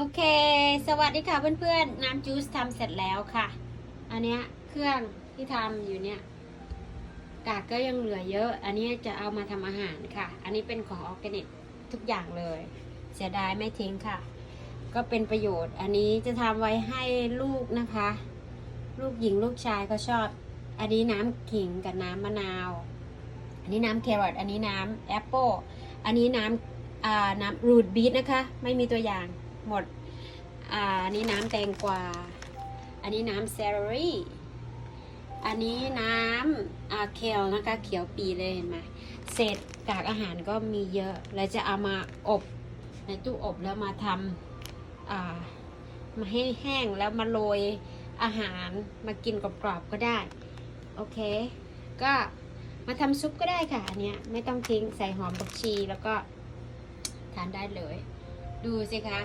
โอเค สวัสดีค่ะเพื่อนๆ น้ำจูสทำเสร็จแล้วค่ะ อันเนี้ยเครื่องที่ทำอยู่เนี่ยกากก็ยังเหลือเยอะ อันนี้จะเอามาทำอาหารค่ะ อันนี้เป็นของออร์แกนิกทุกอย่างเลย เสียดายไม่ทิ้งค่ะ ก็เป็นประโยชน์ อันนี้จะทำไว้ให้ลูกนะคะ ลูกหญิงลูกชายก็ชอบ อันนี้น้ำขิงกับน้ำมะนาว อันนี้น้ำแครอท อันนี้น้ำแอปเปิลอันนี้น้ำอ่าน้ำรูทบีทนะคะ ไม่มีตัวอย่าง หมด อ่าอันนี้น้ำแตงกวา อันนี้น้ำเซลลี่ อันนี้น้ำอาเคลนะคะเขียวปีเลยเห็นไหมเศษกากอาหารก็มีเยอะ แล้วจะเอามาอบในตู้อบแล้วมาทำอ่ามาให้แห้งแล้วมาโรยอาหารมากินกรอบๆก็ได้ โอเค ก็มาทำซุปก็ได้ค่ะอันเนี้ยไม่ต้องทิ้งใส่หอมบักชีแล้วก็ทานได้เลย ดูสิคะ